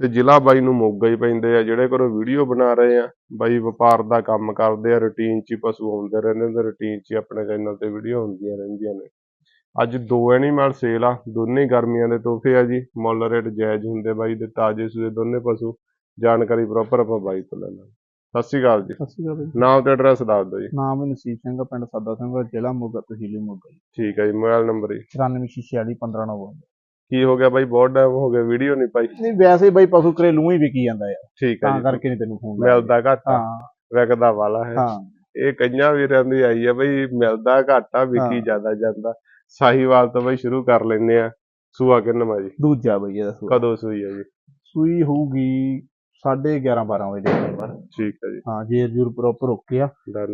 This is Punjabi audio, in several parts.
ਤੇ ਜ਼ਿਲ੍ਹਾ ਬਾਈ ਨੂੰ ਮੋਗਾ ਹੀ ਪੈਂਦੇ ਆ ਜਿਹੜੇ ਕੋਲ ਵੀਡੀਓ ਬਣਾ ਰਹੇ ਆ। ਬਾਈ ਵਪਾਰ ਦਾ ਕੰਮ ਕਰਦੇ ਆ ਰੂਟੀਨ 'ਚ ਪਸ਼ੂ ਆਉਂਦੇ ਰਹਿੰਦੇ ਨੇ ਰੂਟੀਨ 'ਚ ਆਪਣੇ ਚੈਨਲ ਤੇ ਵੀਡੀਓ ਹੁੰਦੀਆਂ ਰਹਿੰਦੀਆਂ ਨੇ। ਅੱਜ ਦੋ ਐਨੀਮਲ ਸੇਲ ਆ ਦੋਨੇ ਗਰਮੀਆਂ ਦੇ ਤੋਹਫੇ ਆ ਜੀ। ਮੁੱਲ ਰੇਟ ਜਾਇਜ਼ ਹੁੰਦੇ ਬਾਈ ਦੇ ਤਾਜ਼ੇ ਸੂਏ ਦੋਨੇ ਪਸ਼ੂ। ਜਾਣਕਾਰੀ ਪ੍ਰੋਪਰ ਆਪਾਂ ਬਾਈ ਤੋਂ ਲੈ ਲਾਂਗੇ। ਸਤਿ ਸ਼੍ਰੀ ਅਕਾਲ ਜੀ। ਸਤਿ ਸ਼੍ਰੀ ਅਕਾਲ ਜੀ। ਨਾਮ ਤੇ ਐਡਰੈਸ ਦੱਸ ਦਿਓ ਜੀ। ਨਾਮ ਨਸੀਬ ਸਿੰਘ ਪਿੰਡ ਸਾਦਾ ਸਿੰਘ ਜ਼ਿਲ੍ਹਾ ਮੋਗਾ ਤਹਿਸੀਲ ਮੋਗਾ ਜੀ। ਠੀਕ ਹੈ ਜੀ ਮੋਬਾਈਲ ਨੰਬਰ ਜੀ। 9446 ਕੀ ਹੋ ਗਿਆ ਬਾਈ? ਬਹੁਤ ਟਾਈਮ ਹੋ ਗਿਆ ਵੀਡੀਓ ਨਹੀਂ ਪਾਈ। ਨਹੀਂ ਵੈਸੇ ਬਈ ਪਸ਼ੂ ਘਰੇਲੂ ਹੀ ਵਿਕੀ ਜਾਂਦਾ ਯਾਰ। ਠੀਕ ਹੈ ਤਾਂ ਜੀ। ਕਰਕੇ ਨਹੀਂ ਤੈਨੂੰ ਫੋਨ ਮਿਲਦਾ ਘਾਟਾ। ਹਾਂ। ਵਿਕਦਾ ਵਾਲਾ ਹੈ। ਹਾਂ। ਇਹ ਕਈਆਂ ਵੀਰਾਂ ਦੀ ਆਈ ਹੈ ਬਈ ਮਿਲਦਾ ਘਾਟਾ ਵਿਕੀ। ਜ਼ਿਆਦਾ ਜਾਂਦਾ। ਸਾਹੀਵਾਲ ਤੋਂ ਬਈ ਸ਼ੁਰੂ ਕਰ ਲੈਨੇ ਆ। ਸੂਆ ਕਿੰਨਵਾਂ ਜੀ? ਦੂਜਾ ਬਈ ਇਹਦਾ ਸੂਆ। ਕਦੋਂ ਸੂਈ ਹੈ ਜੀ? ਸੂਈ ਹੋਊਗੀ 11:30 12 ਵਜੇ ਦੇ ਠੀਕ ਹੈ ਜੀ। ਹਾਂ ਜੇਰ ਜੂਰ ਪ੍ਰੋਪਰ ਓਕੇ ਆ।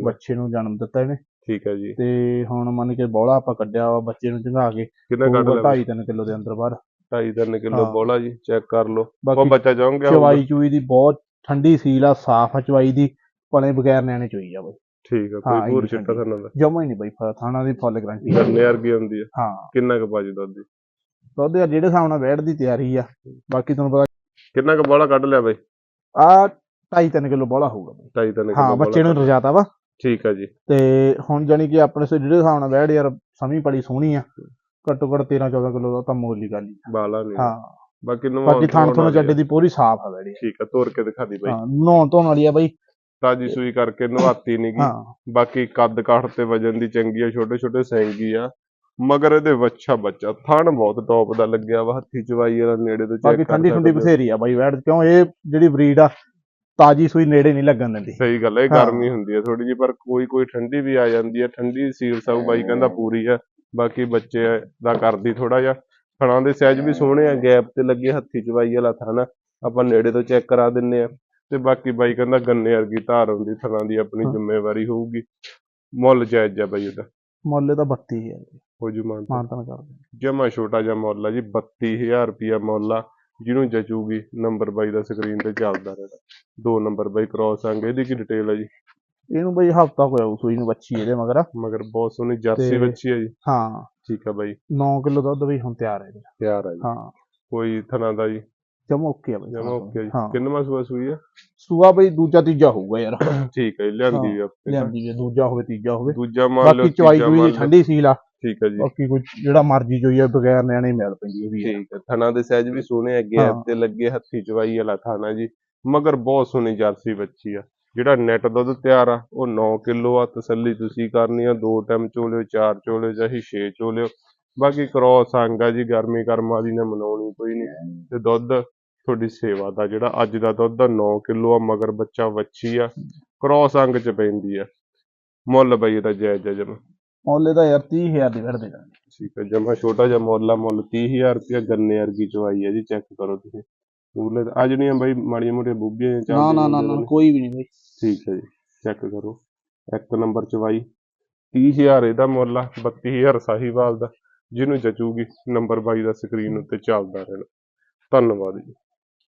ਬੱਚੇ ਨੂੰ ਜਨਮ ਦਿੱਤਾ ਇਹਨੇ। ਠੀਕ ਹੈ ਜੀ। ਤੇ ਹੁਣ ਮੰਨ ਕੇ ਬੋਲਾ ਆਪਾਂ ਕੱਢਿਆ ਵਾ ਬੱਚੇ ਨੂੰ ਚੰਗਾ ਕੇ ਕਿੰਨਾ ਕੱਢ ਲਿਆ 2.5 3 ਕਿਲੋ ਦੇ ਅੰਦਰ ਬਾਹਰ। 2.5 ਕਿਲੋ ਹਾਂ। ਬੋਲਾ ਜੀ ਚੈੱਕ ਕਰ ਲਓ। ਬਾਕੀ ਬੱਚਾ ਚਾਹੋਗੇ ਚਵਾਈ ਚੂਈ ਦੀ ਬਹੁਤ ਠੰਡੀ ਸੀਲ ਆ ਸਾਫ਼ ਆ ਚਵਾਈ ਦੀ ਪਲੇ ਬਗੈਰ ਨਿਆਣੇ ਚੋਈ ਆ ਬਈ ਠੀਕ ਹਾਂ, ਕੋਈ ਇੰਨੀ ਚਿੱਟਾ ਥਾਣਾ ਦਾ ਜਮਾ ਹੀ ਨਹੀਂ ਬਈ ਥਾਣਾ ਦੀ ਫੁੱਲ ਗਰੰਟੀ ਗੰਨੇ ਵਰਗੀ ਹੁੰਦੀ ਹੈ ਹਾਂ। ਕਿੰਨਾ ਕੁ ਭਾਜੀ ਦੁੱਧ ਦੀ ਦੁੱਧ ਯਾਰ ਜਿਹੜੇ ਹਿਸਾਬ ਨਾਲ ਵੈੜ ਦੀ ਤਿਆਰੀ ਆ ਬਾਕੀ ਤੁਹਾਨੂੰ ਪਤਾ ਕਿੰਨਾ ਕੁ ਬੋਲਾ ਕੱਢ ਲਿਆ ਬਈ? ਆ 2.5 ਕਿਲੋ ਬੋਲਾ ਹੋਊਗਾ ਬਈ। 2.5 ਕਿਲੋ ਹਾਂ ਬੱਚੇ ਨੂੰ ਰਜਾਤਾ ਵਾ। ਠੀਕ ਹੈ ਜੀ। ਤੇ ਹੁਣ ਜਾਨੀ ਕਿ ਆਪਣੇ ਸੇ ਜਿਹੜੇ ਹਿਸਾਬ ਨਾਲ ਵੈੜ ਯਾਰ ਸਮੀ ਬੜੀ ਸੋਹਣੀ ਆ। ਘੱਟੋ ਘੱਟ 13 14 ਕਿਲੋ ਦਾ ਤਾਂ ਮੁੱਲ ਗੱਲ ਹੀ ਆ। ਬਾਲਾ ਨਹੀਂ। ਹਾਂ। ਬਾਕੀ ਨੂੰ ਬਾਕੀ ਥਣ ਥਣ ਜੱਡੇ ਦੀ ਪੂਰੀ ਸਾਫ਼ ਆ ਵੈੜੀ ਠੀਕ ਹੈ ਤੋਰ ਕੇ ਦਿਖਾ ਦੀ ਬਈ। ਹਾਂ ਨਹਾਉਣ ਧੋਣ ਵਾਲੀ ਆ ਬਈ। ਤਾਜੀ ਸੂਈ ਕਰਕੇ ਨਵਾਤੀ ਨੀ ਗੀ ਹਾਂ। ਬਾਕੀ ਕੱਦ ਕਾਠ ਤੇ ਵਜਨ ਦੀ ਚੰਗੀ ਆ ਛੋਟੇ ਛੋਟੇ ਸੈਂਗੀ ਆ। ਮਗਰ ਇਹਦੇ ਵੱਛਾ ਬੱਚਾ। ਥਣ ਬਹੁਤ ਟੌਪ ਦਾ ਲੱਗਿਆ ਵਾ ਹੱਥੀ ਚਵਾਈ ਵਾਲਾ ਨੇੜੇ ਤੋਂ ਬਾਕੀ ਚੈੱਕ ਕਰ ਠੰਡੀ ਠੰਡੀ। ਬਥੇਰੀ ਆ ਬਾਈ ਵੈੜ ਕਿਉਂ ਇਹ ਜਿਹੜੀ ਬਰੀਡ ਆ ਤਾਜੀ ਸੂਈ ਨੇੜੇ ਨਹੀਂ ਲੱਗਣ ਦਿੰਦੀ। ਸਹੀ ਗੱਲ ਹੈ ਇਹ ਹਾਂ। ਗਰਮੀ ਹੁੰਦੀ ਹੈ ਥੋੜੀ ਜਿਹੀ ਪਰ ਕੋਈ ਕੋਈ ਠੰਡੀ ਵੀ ਆ ਜਾਂਦੀ ਹੈ ਠੰਡੀ ਸੀਲ ਸਭ ਬਾਈ ਕਹਿੰਦਾ ਪੂਰੀ ਆ ਬਾਕੀ ਬੱਚੇ ਦਾ ਕਰਦੀ ਥੋੜਾ ਜਿਹਾ। ਥਣਾਂ ਦੇ ਸਾਈਜ਼ ਵੀ ਸੋਹਣੇ ਆ ਗੈਪ ਤੇ ਲੱਗੇ ਹੱਥੀ ਚਵਾਈ ਵਾਲਾ ਥਣ ਆਪਾਂ ਨੇੜੇ ਤੋਂ ਚੈੱਕ ਕਰਾ ਦਿੰਨੇ ਆ। ਤੇ ਬਾਕੀ ਬਾਈ ਕਹਿੰਦਾ ਗੰਨੇ ਵਰਗੀ ਧਾਰ ਹੁੰਦੀ ਥਣਾਂ ਦੀ ਆਪਣੀ ਹਾਂ। ਜ਼ਿੰਮੇਵਾਰੀ ਹੋਊਗੀ। ਮੁੱਲ ਜਾਇਜ਼ ਆ ਬਾਈ ਉਹਦਾ। ਮੁੱਲ ਤਾਂ 32000 ਹੋ। ਜੂ ਮਾਨ ਮਾਨਤਨ ਕਰਦੇ ਜਮਾ ਛੋਟਾ ਜਿਹਾ ਮੁੱਲ ਆ ਜੀ 32000 ਰੁਪਿਆ ਮੁੱਲ ਆ। ਜਿਹਨੂੰ ਜਚੂਗੀ ਨੰਬਰ ਬਾਈ ਦਾ ਸਕਰੀਨ ਤੇ ਚੱਲਦਾ ਰਹਿੰਦਾ। ਦੋ ਨੰਬਰ ਬਾਈ ਕ੍ਰੋਸ ਆਂਗੇ ਇਹਦੀ ਕੀ ਡਿਟੇਲ ਆ ਜੀ? ਇਹਨੂੰ ਬਈ ਹਫਤਾ ਹੋਇਆ ਉਹ ਸੂਈ ਨੂੰ ਬੱਚੀ ਇਹਦੇ ਮਗਰ। ਮਗਰ ਬਹੁਤ ਸੋਹਣੀ ਜਰਸੀ ਬੱਚੀ ਆ ਜੀ। ਹਾਂ। ਠੀਕ ਆ ਬਾਈ। 9 ਕਿਲੋ ਦੁੱਧ ਵੀ ਹੁਣ ਤਿਆਰ ਹੈ। ਤਿਆਰ ਆ ਜੀ। ਹਾਂ। ਕੋਈ ਥਣਾ ਦਾ ਜੀ? ਜਮਾ ਓਕੇ ਆ ਬਈ। ਜਮਾ ਓਕੇ ਜੀ। ਹਾਂ। ਕਿੰਨਵਾਂ ਸੂਆ ਸੂਈ ਆ? ਸੂਆ ਬਈ ਦੂਜਾ ਤੀਜਾ ਹੋਊਗਾ ਯਾਰ। ਠੀਕ ਹੈ ਲਿਆਂਦੀ ਆ ਆਪਣੇ ਲਿਆਂਦੀ ਜੇ ਦੂਜਾ ਹੋਵੇ ਤੀਜਾ ਹੋਵੇ। ਦੂਜਾ ਮੰਨ ਲਿਓ ਬਾਕੀ ਚਵਾਈ ਚੂਈ। ਠੰਡੀ ਸੀਲ ਆ। ਠੀਕ ਹੈ ਜੀ। ਬਾਕੀ ਕੋਈ ਜਿਹੜਾ ਮਰਜ਼ੀ ਆ ਬਗੈਰ ਨਿਆਣੇ ਹੀ ਮਿਲ ਪੈਂਦੀ ਇਹ ਵੀ ਆ। ਠੀਕ ਹੈ ਥਣਾ ਦੇ ਸਾਈਜ਼ ਵੀ ਸੋਹਣੇ ਆ ਗੈਪ ਹਾਂ। ਤੇ ਲੱਗੇ ਹੱਥੀ ਚਵਾਈ ਵਾਲਾ ਥਾਣਾ ਜੀ ਮਗਰ ਬਹੁਤ ਸੋਹਣੀ ਜਰਸੀ ਬੱਚੀ ਆ। ਜਿਹੜਾ ਨੈਟ ਦੁੱਧ ਤਿਆਰ ਆ ਉਹ 9 ਕਿਲੋ ਆ ਤਸੱਲੀ ਤੁਸੀਂ ਕਰਨੀ ਆ ਦੋ ਟਾਈਮ ਚੋਲਿਓ ਚਾਰ ਚੋਲਿਓ ਚਾਹੇ 6 ਚੋਲਿਓ। ਬਾਕੀ ਕ੍ਰੋਸ ਅੰਗ ਆ ਜੀ ਗਰਮੀ ਕਰਮਾ ਦੀ ਨੇ ਮਨਾਉਣੀ ਕੋਈ ਨਹੀਂ ਤੇ ਦੁੱਧ ਤੁਹਾਡੀ ਸੇਵਾ ਦਾ ਜਿਹੜਾ ਅੱਜ ਦਾ ਦੁੱਧ ਦਾ 9 ਕਿਲੋ ਆ ਮਗਰ ਬੱਚਾ ਵੱਛੀ ਆ। ਕ੍ਰੋਸ ਅੰਗ ਚ ਪੈਂਦੀ ਆ। ਮੁੱਲ ਬਈ ਇਹਦਾ ਜਾਇਜ਼ ਆ ਜਮਾ ਮੁੱਲ ਇਹਦਾ ਯਾਰ 30000 ਦੀ ਵੜ ਦੇਗਾ ਠੀਕ ਹੈ ਜਮਾ ਛੋਟਾ ਜਿਹਾ ਮੁੱਲ ਮੁੱਲ 30000 ਰੁਪਇਆ ਗੰਨੇ ਵਰਗੀ ਚਵਾਈ ਹੈ ਜੀ ਚੈੱਕ ਕਰੋ ਤੁਸੀਂ। ਪੂਰੇ ਆ ਜਿਹੜੀਆਂ ਬਈ ਮਾੜੀਆਂ ਮੋਟੀਆਂ ਬੂਬੀਆਂ ਨਾ ਚੱਲਦੀਆਂ ਨਾ ਨਾ ਨੇ। ਕੋਈ ਵੀ ਨਹੀਂ ਬਈ। ਠੀਕ ਹੈ ਜੀ ਚੈੱਕ ਕਰੋ। ਇੱਕ ਨੰਬਰ ਚਵਾਈ 30000 ਇਹਦਾ ਮੁੱਲ ਆ 32000 ਸਾਹੀਵਾਲ ਦਾ ਜਿਹਨੂੰ ਜਚੂਗੀ ਨੰਬਰ 22 ਦਾ ਸਕਰੀਨ ਉੱਤੇ ਚੱਲਦਾ ਰਹਿਣਾ। ਧੰਨਵਾਦ ਜੀ।